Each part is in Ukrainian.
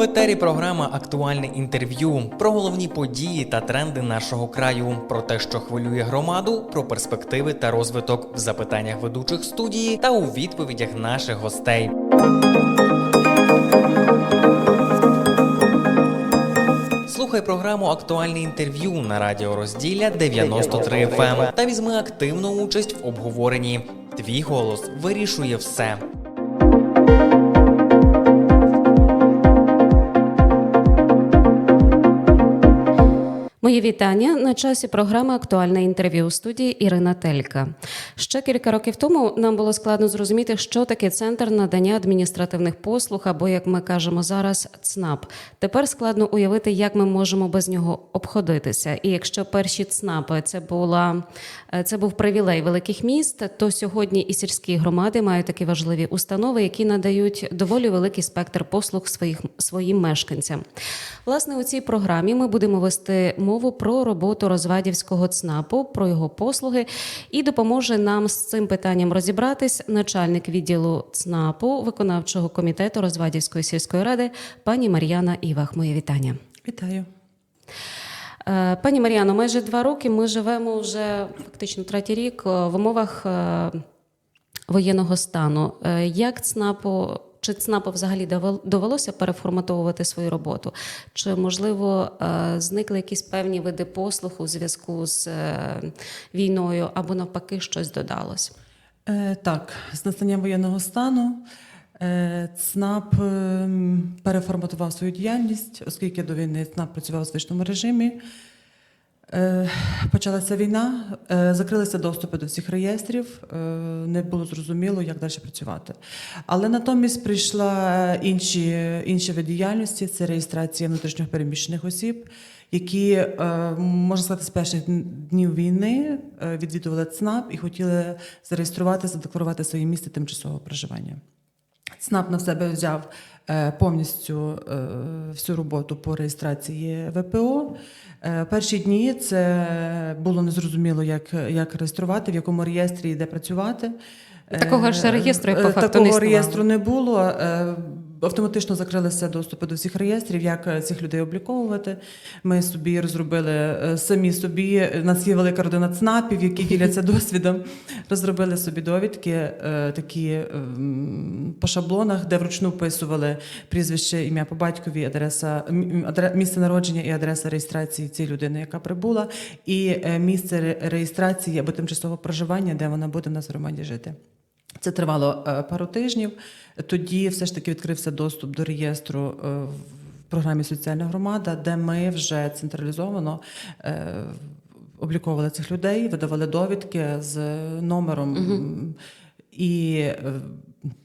В етері програма Актуальне інтерв'ю про головні події та тренди нашого краю, про те, що хвилює громаду, про перспективи та розвиток в запитаннях ведучих студії та у відповідях наших гостей. Слухай програму Актуальне інтерв'ю на радіо Розділля 93 FM та візьми активну участь в обговоренні. Твій голос вирішує все. Мої вітання на часі програми Актуальне інтерв'ю у студії Ірина Телька. Ще кілька років тому нам було складно зрозуміти, що таке центр надання адміністративних послуг, або як ми кажемо зараз, ЦНАП. Тепер складно уявити, як ми можемо без нього обходитися. І якщо перші ЦНАПи це була це був привілей великих міст, то сьогодні і сільські громади мають такі важливі установи, які надають доволі великий спектр послуг своїх своїм мешканцям. Власне, у цій програмі ми будемо вести мову про роботу розвадівського ЦНАПу, про його послуги, і допоможе нам з цим питанням розібратись начальник відділу ЦНАПу виконавчого комітету Розвадівської сільської ради пані Мар'яна Івах. Моє вітання. Вітаю. Е, Пані Мар'яно, майже два роки ми живемо вже фактично третій рік е, в умовах е, воєнного стану. Як ЦНАПу чи ЦНАПу взагалі довел- довелося переформатовувати свою роботу? Чи можливо е, зникли якісь певні види послуг у зв'язку з е, війною, або навпаки щось додалось? Е, так, з настанням воєнного стану ЦНАП е, переформатував свою діяльність, оскільки до війни ЦНАП працював у звичному режимі. Е, почалася війна, е, закрилися доступи до всіх реєстрів, е, не було зрозуміло, як далі працювати. Але натомість прийшла інші, інші види діяльності це реєстрація внутрішньо переміщених осіб, які, можна сказати, з перших днів війни відвідували ЦНАП і хотіли зареєструвати, задекларувати своє місце тимчасового проживання. ЦНАП на себе взяв е, повністю е, всю роботу по реєстрації ВПО. Е, Перші дні це було незрозуміло, як, як реєструвати, в якому реєстрі і де працювати. Такого ж реєстру, як по факту, Такого не реєстру не було. Автоматично закрилися доступи до всіх реєстрів, як е, цих людей обліковувати. Ми собі розробили е, самі собі. У нас є велика родина ЦНАПів, які діляться досвідом. Розробили собі довідки, е, такі ем, по шаблонах, де вручну вписували прізвище, ім'я по батькові, адреса місце народження і адреса реєстрації цієї людини, яка прибула, і місце реєстрації або тимчасового проживання, де вона буде в нас в громаді жити. Це тривало е, пару тижнів. Тоді все ж таки відкрився доступ до реєстру е, в програмі Соціальна громада, де ми вже централізовано е, обліковували цих людей, видавали довідки з номером угу. і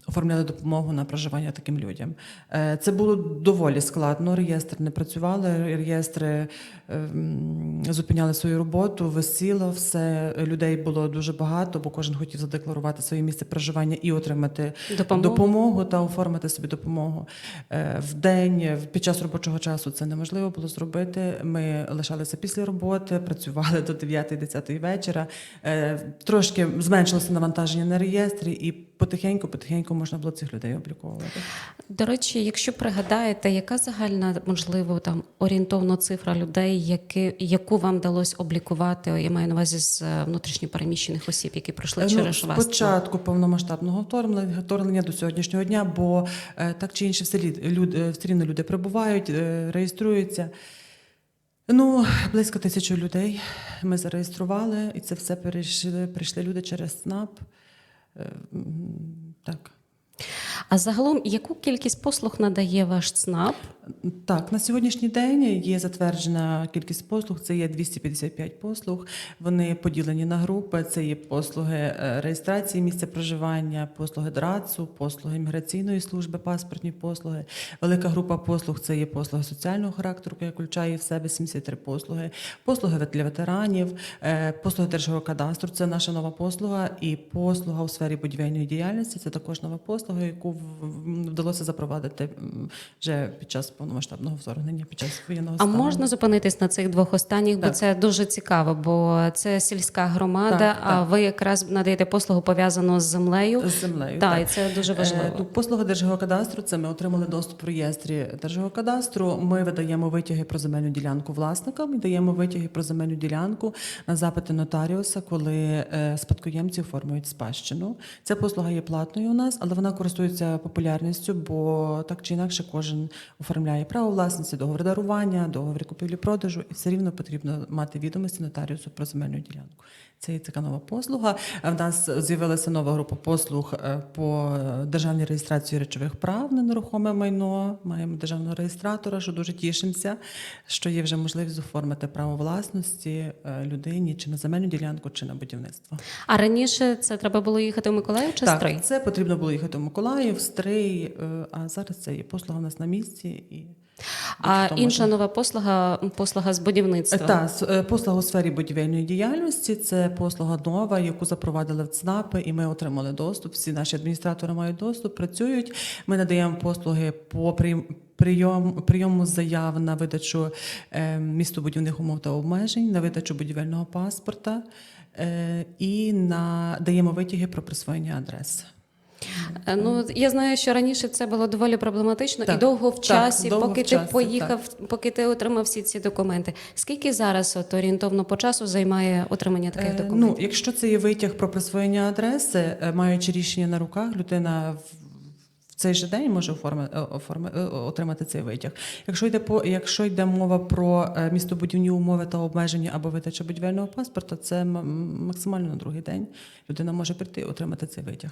оформляли допомогу на проживання таким людям. Е, Це було доволі складно. Реєстри не працювали, реєстри ем, зупиняли свою роботу, висіло все. Людей було дуже багато, бо кожен хотів задекларувати своє місце проживання і отримати Допомогу. допомогу та оформити собі допомогу. Е, В день під час робочого часу це неможливо було зробити. Ми лишалися після роботи, працювали до 9-10 вечора. Е, Трошки зменшилося навантаження на реєстрі, і потихеньку, потихеньку можна було цих людей обліковувати. До речі, якщо пригадаєте, яка загальна, можливо, там орієнтовно цифра людей, які, яку вам вдалося облікувати, я маю на увазі з е, внутрішньо переміщених осіб, які пройшли Ну, через вас? початку повномасштабного вторгнення, вторгнення до сьогоднішнього дня, бо е, так чи інше в селі люди все рівно люди прибувають, е, реєструються. Ну, близько тисячі людей ми зареєстрували, і це все перейшли, прийшли люди через СНАП. Е, Так. А загалом, яку кількість послуг надає ваш ЦНАП? Так, на сьогоднішній день є затверджена кількість послуг. Це є 255 послуг. Вони поділені на групи. Це є послуги е, реєстрації місця проживання, послуги драцу, послуги міграційної служби, паспортні послуги. Велика група послуг це є послуги соціального характеру, яка включає в себе 73 послуги, послуги для ветеранів, е, послуги державного кадастру. Це наша нова послуга, і послуга у сфері будівельної діяльності. Це також нова послуга, яку вдалося запровадити вже під час повномасштабного вторгнення під час воєнного А стану. можна зупинитись на цих двох останніх, бо це дуже цікаво, бо це сільська громада, Так, а так. ви якраз надаєте послугу пов'язану з землею. з землею? Так, і це дуже важливо. Е, ну, послуга Держгеокадастру це ми отримали доступ в реєстрі Держгеокадастру. Ми видаємо витяги про земельну ділянку власникам і даємо витяги про земельну ділянку на запити нотаріуса, коли е, спадкоємці оформують спадщину. Ця послуга є платною у нас, але вона користується популярністю, бо так чи інакше кожен оформляє право власності, договір дарування, договір купівлі-продажу, і все рівно потрібно мати відомості нотаріусу про земельну ділянку. Це є така нова послуга. Е, В нас з'явилася нова група послуг е, по е, державній реєстрації речових прав на нерухоме майно. Маємо державного реєстратора, що дуже тішимося, що є вже можливість оформити право власності людині чи на земельну ділянку, чи на будівництво. А раніше це треба було їхати в Миколаїв чи Стрий? Це потрібно було їхати в Миколаїв, Стрий, а зараз це є послуга у нас на місці і. А інша нова послуга послуга з будівництва. Так, послуга у сфері будівельної діяльності це послуга нова, яку запровадили в ЦНАПи, і ми отримали доступ. Всі наші адміністратори мають доступ, працюють. Ми надаємо послуги по прийом, прийому заяв на видачу е, містобудівних умов та обмежень, на видачу будівельного паспорта е, і на даємо витяги про присвоєння адрес. Е, Ну я знаю, що раніше це було доволі проблематично і довго в так, часі, довго поки в ти часі, поїхав, поки ти отримав всі ці документи. Скільки зараз от орієнтовно по часу займає отримання таких Е. Ну, якщо це є витяг про присвоєння адреси, е, маючи рішення на руках, людина в- цей же день може оформи, е, оформи, отримати цей витяг. Якщо йде по якщо йде мова про містобудівні умови та обмеження або видача будівельного паспорта, це максимально на другий день людина може прийти і отримати цей витяг.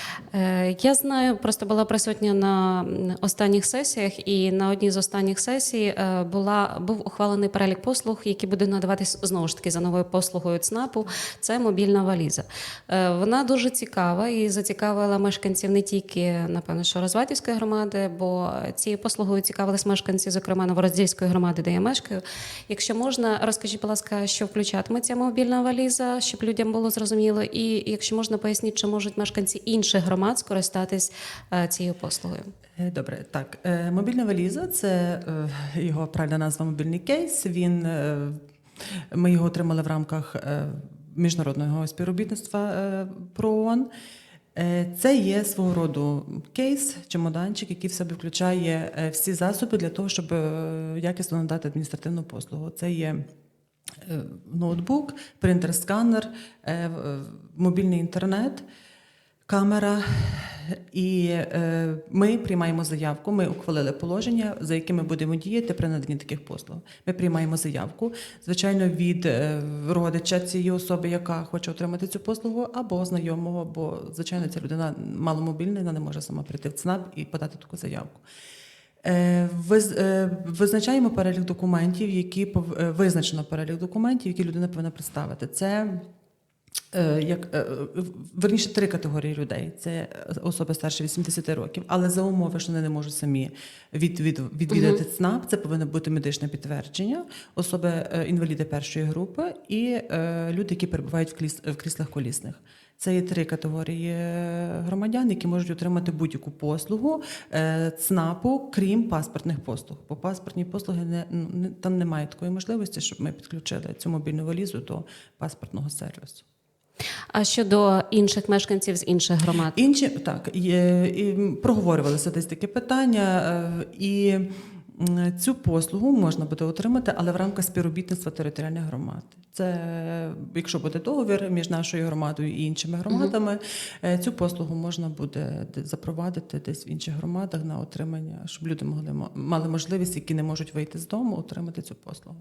Я знаю, просто була присутня на останніх сесіях, і на одній з останніх сесій е, була був ухвалений перелік послуг, які буде надаватись знову ж таки за новою послугою ЦНАПу. Це мобільна валіза. Е, Вона дуже цікава і зацікавила мешканців не тільки напевно, що Розватівської громади, бо цією послугою цікавились мешканці, зокрема Новороздільської громади, де я мешкаю. Якщо можна, розкажіть, будь ласка, що включатиме ця мобільна валіза, щоб людям було зрозуміло, і якщо можна поясніть, чи можуть мешканці інших громад скористатись е, цією послугою. Е, Добре, так. е, Мобільна валіза це його правильна назва мобільний кейс. Він ми його отримали в рамках міжнародного співробітництва ПРООН. Е, Це є свого роду кейс, чемоданчик, який в себе включає всі засоби для того, щоб якісно надати адміністративну послугу. Це є ноутбук, принтер-сканер, мобільний інтернет, камера. І е, ми приймаємо заявку. Ми ухвалили положення, за якими будемо діяти при наданні таких послуг. Ми приймаємо заявку, звичайно, від е, родича цієї особи, яка хоче отримати цю послугу, або знайомого, бо звичайно ця людина маломобільна, вона не може сама прийти в ЦНАП і подати таку заявку. Е, е, Визначаємо перелік документів, які е, визначено перелік документів, які людина повинна представити. Це як е, верніше три категорії людей. Це особи старше 80 років, але за умови, що вони не можуть самі від, від, відвідати ЦНАП, це повинно бути медичне підтвердження, особи е, інваліди першої групи і е, люди, які перебувають в, кліс, в кріслах колісних. Це є три категорії е, громадян, які можуть отримати будь-яку послугу е, ЦНАПу, крім паспортних послуг. Бо паспортні послуги не, не там немає такої можливості, щоб ми підключили цю мобільну валізу до паспортного сервісу. А щодо інших мешканців з інших громад, Інші так є, і проговорювалися десь таке питання, е, і цю послугу можна буде отримати, але в рамках співробітництва територіальних громад. Це якщо буде договір між нашою громадою і іншими громадами, е, цю послугу можна буде запровадити десь в інших громадах на отримання, щоб люди могли мали можливість, які не можуть вийти з дому, отримати цю послугу.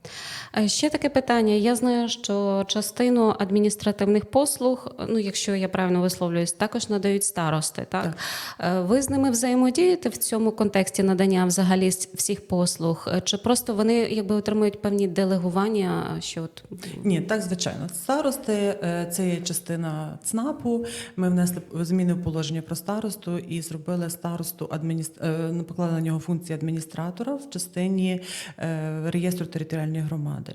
Е, Ще таке питання. Я знаю, що частину адміністративних послуг, ну якщо я правильно висловлююсь, також надають старости. Так, Е, ви з ними взаємодієте в цьому контексті надання взагалі всіх послуг, Е, чи просто вони якби отримують певні делегування? Що от Ні, так звичайно. Старости е, це є частина ЦНАПу. Ми внесли зміни в положення про старосту і зробили старосту адміністр... е, ну, поклали на нього функції адміністратора в частині реєстру територіальної громади.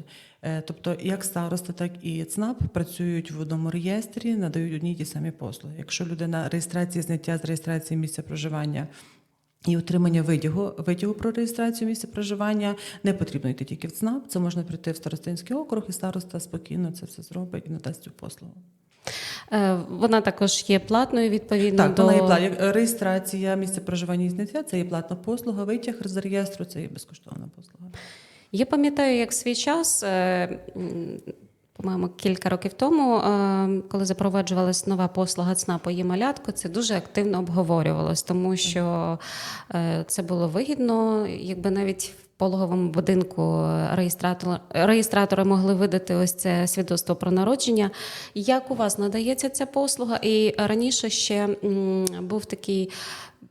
Тобто, як староста, так і ЦНАП працюють в одному реєстрі, надають одні й ті самі послуги. Якщо людина реєстрації зняття з реєстрації місця проживання І отримання витягу, витягу про реєстрацію місця проживання не потрібно йти тільки в ЦНАП. Це можна прийти в старостинський округ, і староста спокійно це все зробить і надасть цю послугу. Е, Вона також є платною відповідно Так, до вона є пла- як, е, реєстрація місця проживання і зняття це є платна послуга, витяг з реєстру це є безкоштовна послуга. Я пам'ятаю, як в свій час, е, по-моєму, кілька років тому, е, коли запроваджувалась нова послуга ЦНАПу є малятко, це дуже активно обговорювалось, тому що е, це було вигідно, якби навіть. В пологовому будинку реєстратор, реєстратори могли видати ось це свідоцтво про народження. Як у вас надається ця послуга? І раніше ще був такий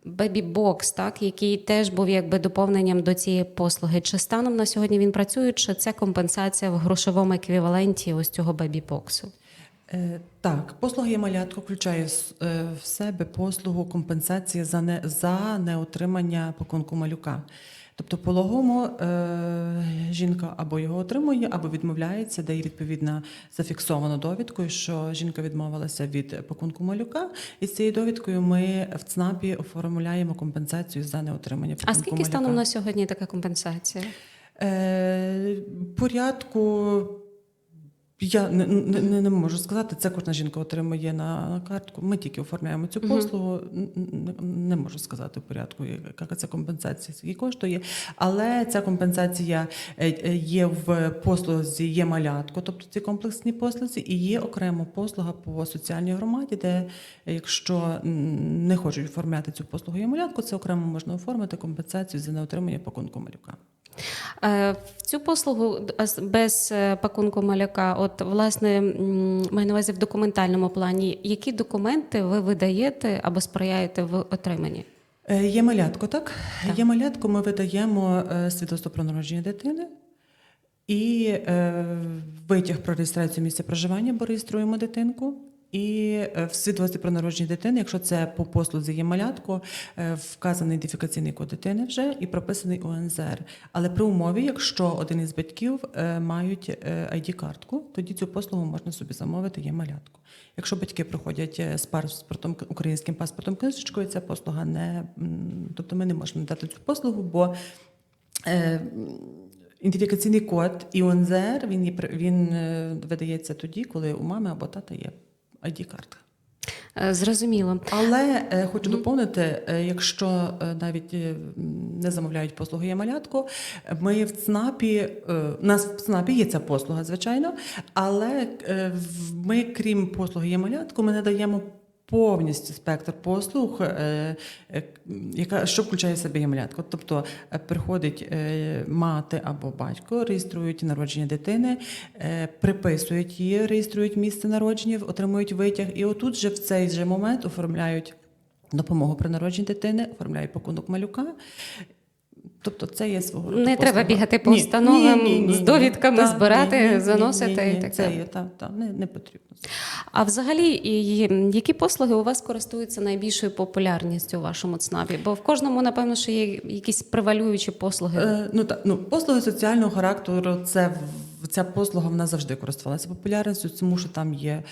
бебі-бокс, так, який теж був якби доповненням до цієї послуги. Чи станом на сьогодні він працює, чи це компенсація в грошовому еквіваленті ось цього бебі-боксу? Е, Так, послуги є малятко включає е, в себе послугу компенсації за не за неотримання пакунку малюка. Тобто пологому е, жінка або його отримує, або відмовляється, де відповідно відповідна зафіксована довідкою, що жінка відмовилася від пакунку малюка. І з цією довідкою ми в ЦНАПі оформляємо компенсацію за неотримання пакунку А скільки малюка. станом на сьогодні така компенсація? Е, порядку я не, не, не- не можу сказати. Це кожна жінка отримує на, картку. Ми тільки оформляємо цю послугу. Н- н- Не, можу сказати в порядку, яка ця компенсація скільки коштує. Але ця компенсація е, е, є в послузі є малятко, тобто ці комплексні послуги, і є окрема послуга по соціальній громаді, де якщо не хочуть оформляти цю послугу є малятко, це окремо можна оформити компенсацію за неотримання пакунку малюка. Е, В цю послугу без е, пакунку малюка, от власне маю на увазі в документальному плані, які документи ви видаєте або сприяєте в отриманні? Е, Є малятко, так? Є малятко, ми видаємо е, свідоцтво про народження дитини і е, витяг про реєстрацію місця проживання, бо реєструємо дитинку. І е, в свідоцтві про народження дитини, якщо це по послузі є малятко, е, вказаний ідентифікаційний код дитини вже і прописаний УНЗР. Але при умові, якщо один із батьків е, мають е, ID-картку, тоді цю послугу можна собі замовити, є малятко. Якщо батьки приходять е, з паспортом українським паспортом книжечкою, ця послуга не тобто ми не можемо надати цю послугу, бо е, ідентифікаційний код і УНЗР він, він е, видається тоді, коли у мами або тата є ID-картка. Е, Зрозуміло. Але е, хочу доповнити, е, якщо е, навіть е, не замовляють послуги є малятко, ми в ЦНАПі, е, у нас в ЦНАПі є ця послуга, звичайно, але е, ми, крім послуги є малятко, ми надаємо повністю спектр послуг, е, е, яка що включає в себе ямлятко. Тобто е, приходить мати або батько, реєструють народження дитини, приписують її, реєструють місце народження, отримують витяг, і отут же в цей же момент оформляють допомогу при народженні дитини, оформляють пакунок малюка. Тобто це є свого роду Не треба бігати по установам, з довідками збирати, заносити і так Це є, та, та, не, не потрібно. А взагалі, які послуги у вас користуються найбільшою популярністю у вашому ЦНАПі? Бо в кожному, напевно, що є якісь превалюючі послуги. Е, ну, та, ну, послуги соціального характеру, це, ця послуга вона завжди користувалася популярністю, тому що там є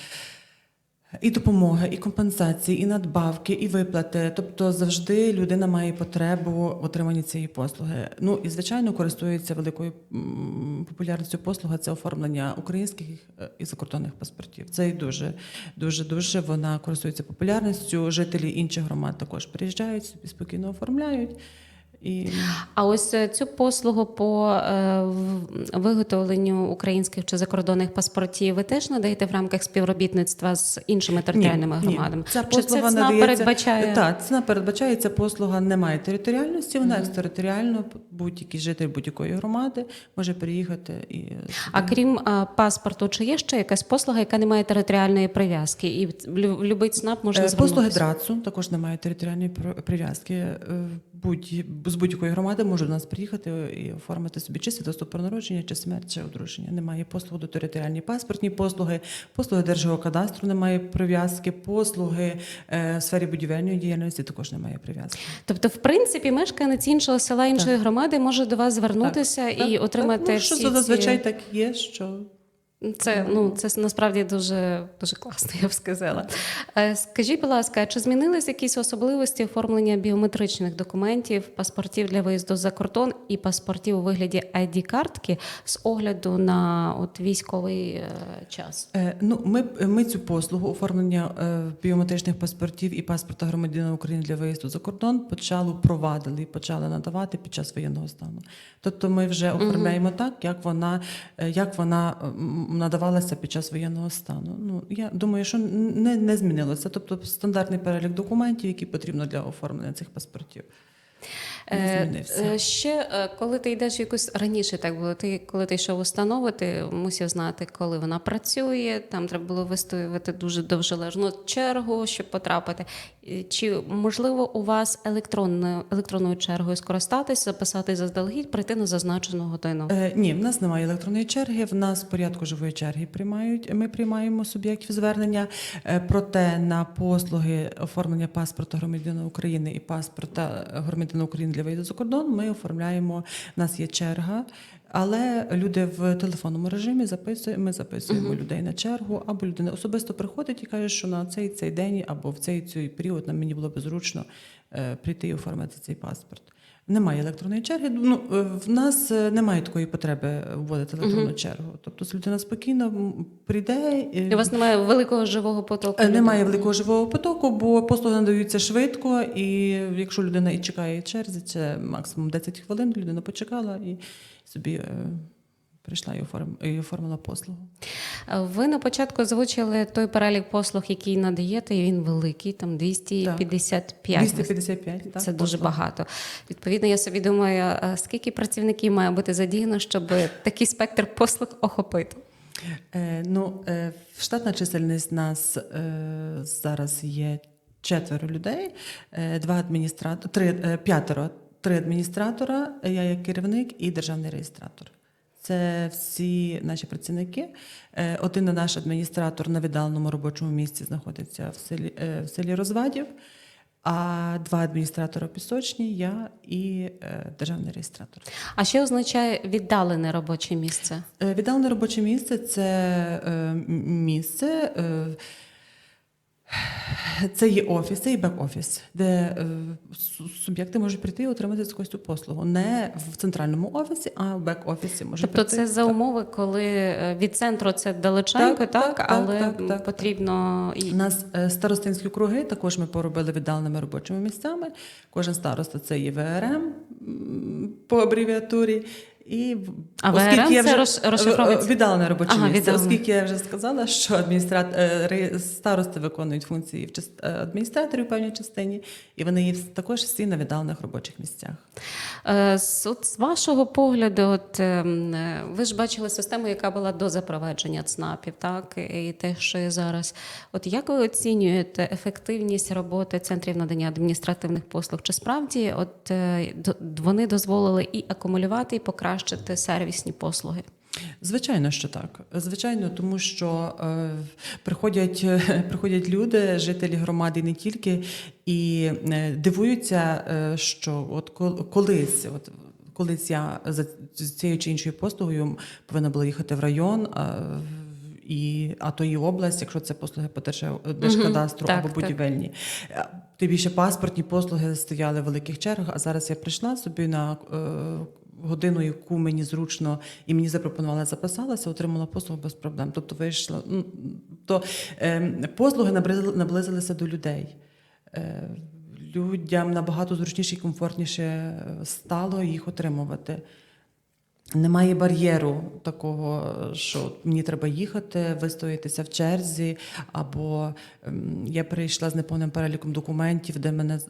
і допомога, і компенсації, і надбавки, і виплати. Тобто завжди людина має потребу в отриманні цієї послуги. Ну і звичайно користується великою популярністю послуга це оформлення українських е, і закордонних паспортів. Це і дуже, дуже, дуже вона користується популярністю. Жителі інших громад також приїжджають собі спокійно оформляють. І А ось е, цю послугу по е, виготовленню українських чи закордонних паспортів ви теж надаєте в рамках співробітництва з іншими територіальними Ні, ні. громадами? Ця чи послуга це надається, передбачає? Так, ЦНАП передбачає, ця послуга не має територіальності, вона екстериторіально, будь-який житель будь-якої громади може приїхати і А крім е, паспорту, чи є ще якась послуга, яка не має територіальної прив'язки? І в лю- в любий ЦНАП можна Е, послуги драцу також не мають територіальної прив'язки. Будь з будь-якої громади можуть до нас приїхати і оформити собі чи свідоцтво про народження, чи смерть, чи одруження. Немає послуг до територіальні паспортні послуги, послуги Держгеокадастру немає прив'язки, послуги е, в сфері будівельної діяльності також немає прив'язки. Тобто, в принципі, мешканець іншого села, іншої громади може до вас звернутися і Так, отримати так, ну, що всі зазвичай ці... так є, що Це ну це насправді дуже дуже класно, я б сказала. Е, Скажіть, будь ласка, чи змінились якісь особливості оформлення біометричних документів, паспортів для виїзду за кордон і паспортів у вигляді id картки з огляду на от військовий е, час? Е, Ну, ми, ми цю послугу оформлення е, біометричних паспортів і паспорта громадянина України для виїзду за кордон почали провадили і почали надавати під час воєнного стану. Тобто ми вже оформляємо так, як вона, як вона надавалася під час воєнного стану. Ну я думаю, що не, не змінилося. Тобто стандартний перелік документів, які потрібно для оформлення цих паспортів. Не Е, змінився. е, Ще е, коли ти йдеш в якусь раніше, так було. Ти коли ти йшов установу, ти мусив знати, коли вона працює. Там треба було вистоювати дуже довжележну чергу, щоб потрапити. Чи можливо у вас електронною електронною чергою скористатись, записати заздалегідь, прийти на зазначену годину? Е, ні, в нас немає електронної черги. В нас в порядку живої черги приймають. Ми приймаємо суб'єктів звернення. Е, проте на послуги оформлення паспорта громадянина України і паспорта громадянина України для виїзду за кордон. Ми оформляємо. У нас є черга. Але люди в телефонному режимі записуємо, ми записуємо людей на чергу, або людина особисто приходить і каже, що на цей цей день або в цей цей період нам мені було б зручно е, прийти і оформити цей паспорт. Немає електронної черги. Ну е, в нас е, немає такої потреби вводити електронну чергу. Тобто людина спокійно прийде. І У вас немає великого живого потоку? Е? Немає великого живого потоку, бо послуги надаються швидко, і якщо людина і чекає черзі, це максимум 10 хвилин, людина почекала і собі прийшла і, оформ, і оформила послугу. Ви на початку озвучили той перелік послуг, який надаєте, і він великий, там 255. 255, так, Це дуже багато. Відповідно, я собі думаю, скільки працівників має бути задіяно, щоб такий спектр послуг охопити? Е, ну, е, штатна чисельність нас е, зараз є четверо людей, е, два адміністратори, три, е, п'ятеро, три адміністратора, я як керівник і державний реєстратор. Це всі наші працівники. Е, Один наш адміністратор на віддаленому робочому місці знаходиться в селі, е, в селі Розвадів, а два адміністратора пісочні, я і е, державний реєстратор. А що означає віддалене робоче місце? Віддалене робоче місце це місце. Це є офіс, це є бек-офіс, де е, суб'єкти можуть прийти і отримати якусь цю послугу. Не в центральному офісі, а в бек-офісі можуть Тобто прийти. це за умови, коли е, від центру це далеченько, так, Так, так, але так, так, потрібно і нас е, старостинські округи також ми поробили віддаленими робочими місцями. Кожен староста це є ВРМ по абревіатурі. І А оскільки ВРМ я це вже- роз- розшифровується? е, віддалене робоче Ага, місце, оскільки я вже сказала, що адміністрат... е, старости виконують функції е, адміністраторів в певній частині, і вони є також всі на віддалених робочих місцях. От, з вашого погляду, от, ем, ви ж бачили систему, яка була до запровадження ЦНАПів, так, і те, що є зараз. От як ви оцінюєте ефективність роботи центрів надання адміністративних послуг? Чи справді от, вони дозволили і акумулювати, і покращити сервісні послуги? Звичайно, що так. Звичайно, тому що е, приходять, е, приходять люди, жителі громади не тільки, і е, дивуються, е, що от колись, от колись я за цією чи іншою послугою повинна була їхати в район. А, і, а то і область, якщо це послуги по держкадастру Так, або так. будівельні. Е, Тим більше паспортні послуги стояли в великих чергах, а зараз я прийшла собі на е, годину, яку мені зручно, і мені запропонували, записалася, отримала послугу без проблем. Тобто вийшла. Ну, то е, послуги наблизили- наблизилися до людей. Е, людям набагато зручніше і комфортніше е, стало їх отримувати. Немає бар'єру такого, що мені треба їхати, вистоятися в черзі, або ем, я прийшла з неповним переліком документів, де мене з-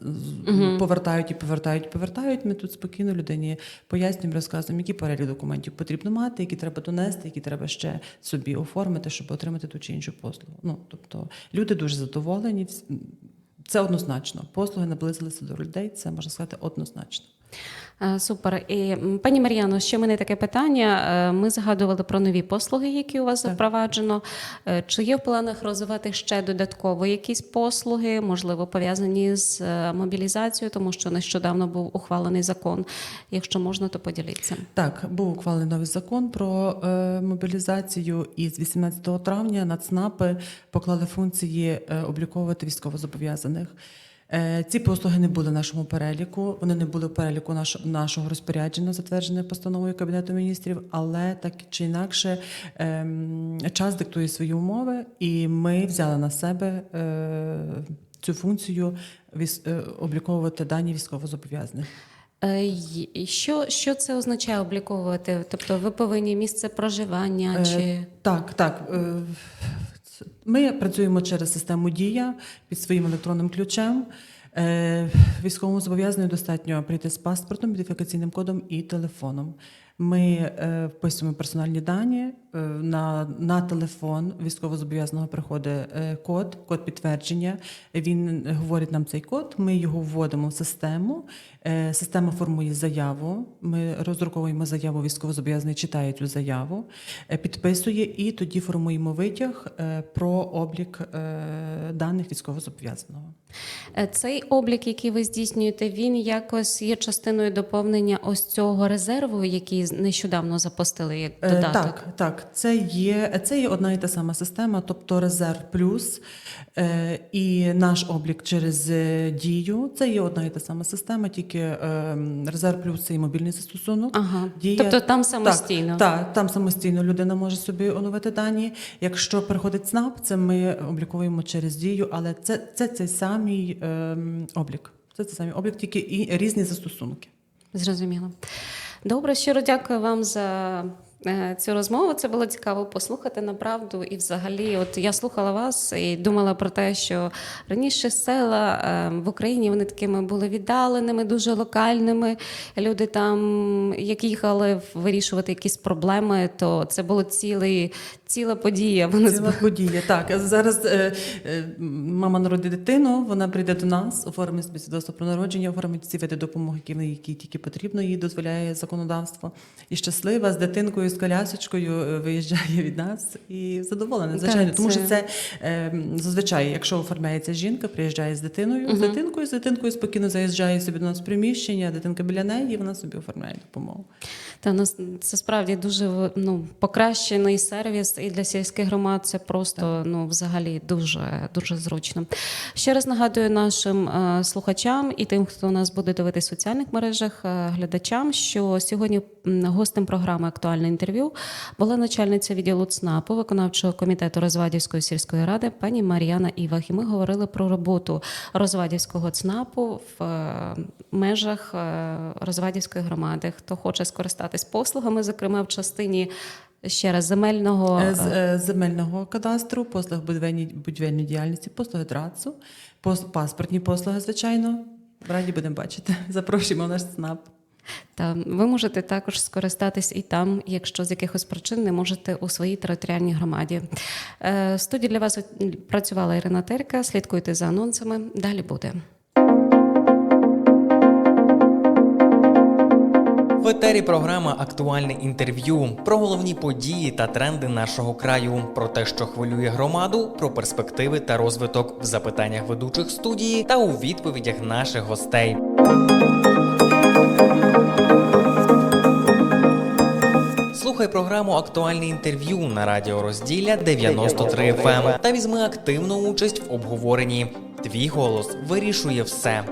повертають і повертають, повертають. Ми тут спокійно людині пояснюємо, розказуємо, які перелік документів потрібно мати, які треба донести, які треба ще собі оформити, щоб отримати ту чи іншу послугу. Ну тобто люди дуже задоволені. Це однозначно. Послуги наблизилися до людей, це можна сказати однозначно. Е, Супер. І пані Мар'яно, ще в мене таке питання. Е, Ми згадували про нові послуги, які у вас запроваджено. Е, Чи є в планах розвивати ще додатково якісь послуги, можливо, пов'язані з мобілізацією, тому що нещодавно був ухвалений закон. Якщо можна, то поділіться. Так, був ухвалений новий закон про мобілізацію, і з 18 травня на ЦНАПи поклали функції обліковувати військовозобов'язаних. Е, ці послуги не були в нашому переліку, вони не були в переліку нашого розпорядження, затверджене постановою Кабінету міністрів, але так чи інакше ем, час диктує свої умови, і ми взяли на себе е, цю функцію е, обліковувати дані військовозобов'язаних. Що, що це означає обліковувати? Тобто ви повинні місце проживання чи Так, так. Ми працюємо через систему Дія під своїм електронним ключем. Е, Військовому зобов'язаною достатньо прийти з паспортом, ідентифікаційним кодом і телефоном. Ми е, вписуємо персональні дані на, на телефон військовозобов'язаного приходить е, код, код підтвердження. Він говорить нам цей код. Ми його вводимо в систему. Е, Система формує заяву. Ми роздруковуємо заяву. Військовозобов'язаний читає цю заяву, е, підписує і тоді формуємо витяг е, про облік е, даних військовозобов'язаного. Е, цей облік, який ви здійснюєте, він якось є частиною доповнення ось цього резерву, який нещодавно запустили як Е, додаток. Так, так, це є, це є одна і та сама система, тобто резерв плюс е, і наш облік через е, дію. Це є одна і та сама система, тільки е, резерв плюс це і мобільний застосунок. Ага. Дія- Тобто там самостійно. Так, так, там самостійно людина може собі оновити дані. Якщо приходить СНАП, це ми обліковуємо через дію, але це, це цей самий ем, облік. Це цей самий облік, тільки і різні застосунки. Зрозуміло. Добре, щиро дякую вам за е, цю розмову. Це було цікаво послухати направду. І взагалі, от я слухала вас і думала про те, що раніше села е, в Україні вони такими були віддаленими, дуже локальними. Люди там, як їхали вирішувати якісь проблеми, то це було цілий, ціла подія. Вони Ціла подія. Так, зараз е, е, мама народить дитину, вона прийде до нас, оформить свідоцтво про народження, оформить всі види допомоги, які тільки потрібно, їй дозволяє законодавство. І щаслива з дитинкою, з колясочкою е, виїжджає від нас і задоволена, звичайно. Так, Тому що це- це е, зазвичай, якщо оформляється жінка, приїжджає з дитиною, з дитинкою, з дитинкою спокійно заїжджає собі до нас в приміщення, дитинка біля неї, і вона собі оформляє допомогу. Та нас це справді дуже ну, покращений сервіс і для сільських громад це просто ну взагалі дуже дуже зручно. Ще раз нагадую нашим е, слухачам і тим, хто нас буде дивитися в соціальних мережах, е, глядачам, що сьогодні гостем програми Актуальне інтерв'ю була начальниця відділу ЦНАПу виконавчого комітету Розвадівської сільської ради пані Мар'яна Івах. І ми говорили про роботу Розвадівського ЦНАПу в е, межах е, Розвадівської громади. Хто хоче скористатись послугами, зокрема в частині ще раз земельного Е, З земельного кадастру, послуг будівельної, будівельної діяльності, послуги драцу, паспортні послуги, звичайно. Раді будемо бачити. Запрошуємо в наш СНАП. Та ви можете також скористатись і там, якщо з якихось причин не можете у своїй територіальній громаді. Е, В студії для вас працювала Ірина Терка. Слідкуйте за анонсами. Далі буде. В етері програма Актуальне інтерв'ю про головні події та тренди нашого краю, про те, що хвилює громаду, про перспективи та розвиток в запитаннях ведучих студії та у відповідях наших гостей. Слухай програму Актуальне інтерв'ю на радіо Розділля 93 FM та візьми активну участь в обговоренні. Твій голос вирішує все.